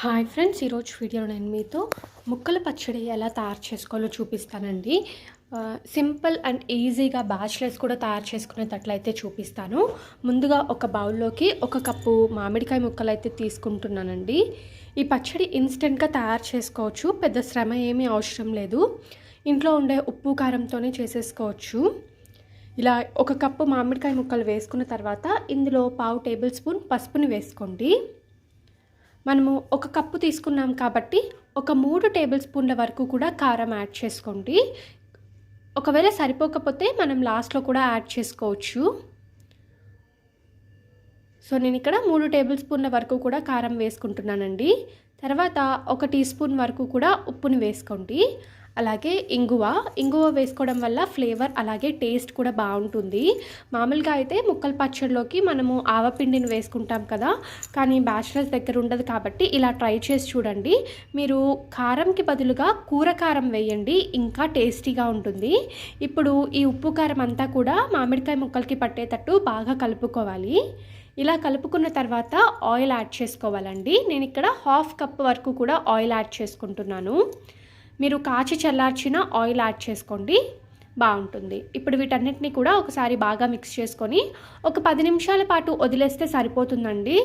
Hi friends ఈరోజు వీడియోలో నేను మీతో ముక్కల పచ్చడి ఎలా తయారు చేసుకోవాలో చూపిస్తానండి. సింపుల్ అండ్ ఈజీగా బ్యాచ్లెస్ కూడా తయారు చేసుకునేటట్లయితే చూపిస్తాను. ముందుగా ఒక బౌల్లోకి ఒక కప్పు మామిడికాయ ముక్కలు అయితే తీసుకుంటున్నానండి. ఈ పచ్చడి ఇన్స్టెంట్గా తయారు చేసుకోవచ్చు పెద్ద శ్రమ ఏమీ అవసరం లేదు. ఇంట్లో ఉండే ఉప్పు కారంతోనే చేసేసుకోవచ్చు. ఇలా ఒక కప్పు మామిడికాయ ముక్కలు వేసుకున్న తర్వాత ఇందులో పావు టేబుల్ స్పూన్ పసుపుని వేసుకోండి. మనము ఒక కప్పు తీసుకున్నాం కాబట్టి ఒక మూడు టేబుల్ స్పూన్ల వరకు కూడా కారం యాడ్ చేసుకోండి. ఒకవేళ సరిపోకపోతే మనం లాస్ట్లో కూడా యాడ్ చేసుకోవచ్చు. సో నేను ఇక్కడ మూడు టేబుల్ స్పూన్ల వరకు కూడా కారం వేసుకుంటున్నానండి. తర్వాత ఒక టీ స్పూన్ వరకు కూడా ఉప్పుని వేసుకోండి. అలాగే ఇంగువ. ఇంగువ వేసుకోవడం వల్ల ఫ్లేవర్ అలాగే టేస్ట్ కూడా బాగుంటుంది. మామూలుగా అయితే ముక్కల పచ్చడిలోకి మనము ఆవపిండిని వేసుకుంటాం కదా. కానీ బ్యాచిలర్స్ దగ్గర ఉండదు కాబట్టి ఇలా ట్రై చేసి చూడండి. మీరు కారంకి బదులుగా కూర కారం వేయండి. ఇంకా టేస్టీగా ఉంటుంది. ఇప్పుడు ఈ ఉప్పు కారం అంతా కూడా మామిడికాయ ముక్కలకి పట్టేటట్టు బాగా కలుపుకోవాలి. ఇలా కలుపుకున్న తర్వాత ఆయిల్ యాడ్ చేసుకోవాలండి. నేను ఇక్కడ హాఫ్ కప్ వరకు కూడా ఆయిల్ యాడ్ చేసుకుంటున్నాను. మీరు కాచి చల్లార్చిన ఆయిల్ యాడ్ చేసుకోండి. బాగుంటుంది. ఇప్పుడు వీటన్నిటిని కూడా ఒకసారి బాగా మిక్స్ చేసుకొని ఒక పది నిమిషాల పాటు వదిలేస్తే సరిపోతుందండి.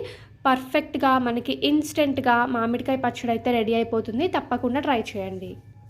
పర్ఫెక్ట్గా మనకి ఇన్స్టెంట్గా మామిడికాయ పచ్చడి అయితే రెడీ అయిపోతుంది. తప్పకుండా ట్రై చేయండి.